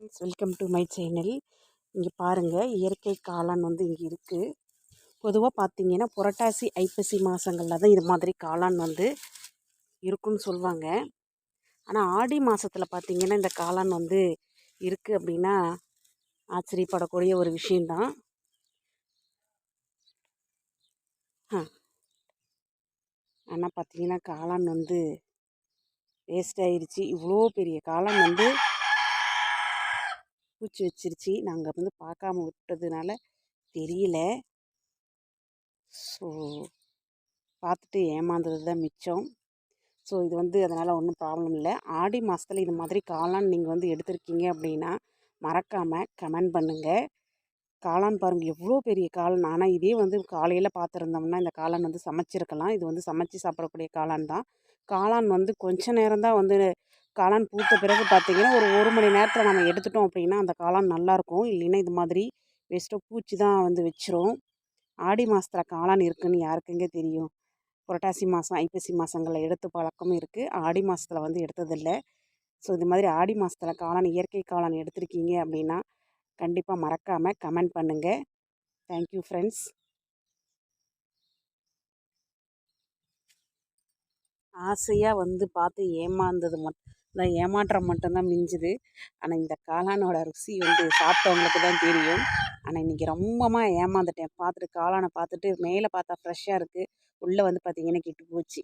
Friends welcome to my channel இங்கே பாருங்கள் இயற்கை காளான் வந்து இங்கே இருக்குது பொதுவாக பார்த்தீங்கன்னா புரட்டாசி ஐப்பசி மாதங்களில் தான் இது மாதிரி காளான் வந்து இருக்குன்னு சொல்லுவாங்க ஆனால் ஆடி மாதத்தில் பார்த்தீங்கன்னா இந்த காளான் வந்து இருக்குது அப்படின்னா ஆச்சரியப்படக்கூடிய ஒரு விஷயந்தான் ஆனால் பார்த்தீங்கன்னா காளான் வந்து வேஸ்ட் ஆயிடுச்சு இவ்வளோ பெரிய காளான் வந்து பூச்சி வச்சிருச்சு. நாங்கள் வந்து பார்க்காம விட்டதுனால தெரியல. ஸோ பார்த்துட்டு ஏமாந்தது தான் மிச்சம். ஸோ இது வந்து அதனால் ஒன்றும் ப்ராப்ளம் இல்லை. ஆடி மாதத்துல இது மாதிரி காளான் நீங்கள் வந்து எடுத்திருக்கீங்க அப்படின்னா மறக்காமல் கமெண்ட் பண்ணுங்கள் காளான் பாருங்கள் எவ்வளோ பெரிய காளான். ஆனால் இதே வந்து காலையில் பார்த்துருந்தோம்னா இந்த காளான் வந்து சமைச்சிருக்கலாம். இது வந்து சமைச்சு சாப்பிடக்கூடிய காளான் தான். காளான் வந்து கொஞ்ச நேரம் தான் வந்து காளான் பூத்த பிறகு பார்த்திங்கன்னா ஒரு ஒரு மணி நேரத்தில் நம்ம எடுத்துட்டோம் அப்படின்னா அந்த காளான் நல்லாயிருக்கும் இல்லைன்னா இது மாதிரி வேஸ்ட்டாக பூச்சி தான் வந்து வச்சிரும். ஆடி மாதத்துல காளான் இருக்குதுன்னு யாருக்குங்க தெரியும்? புரட்டாசி மாதம் ஐப்பசி மாதங்களில் எடுத்து பழக்கமும் இருக்குது ஆடி மாதத்துல வந்து எடுத்ததில்லை. ஸோ இது மாதிரி ஆடி மாதத்துல காளான் இயற்கை காளான் எடுத்திருக்கீங்க அப்படின்னா கண்டிப்பாக மறக்காமல் கமெண்ட் பண்ணுங்கள் தேங்க்யூ ஃப்ரெண்ட்ஸ் ஆசையாக வந்து பார்த்து ஏமாந்தது மட் இந்த ஏமாற்றம் மட்டும்தான் மிஞ்சுது. ஆனால் இந்த காளானோட ருசி வந்து சாப்பிட்டவங்களுக்கு தான் தெரியும். ஆனால் இன்றைக்கி ரொம்பமாக ஏமாந்துட்டேன். பார்த்துட்டு காளானை பார்த்துட்டு மேலே பார்த்தா ஃப்ரெஷ்ஷாக இருக்குது உள்ளே வந்து பார்த்திங்கன்னா கெட்டு போச்சு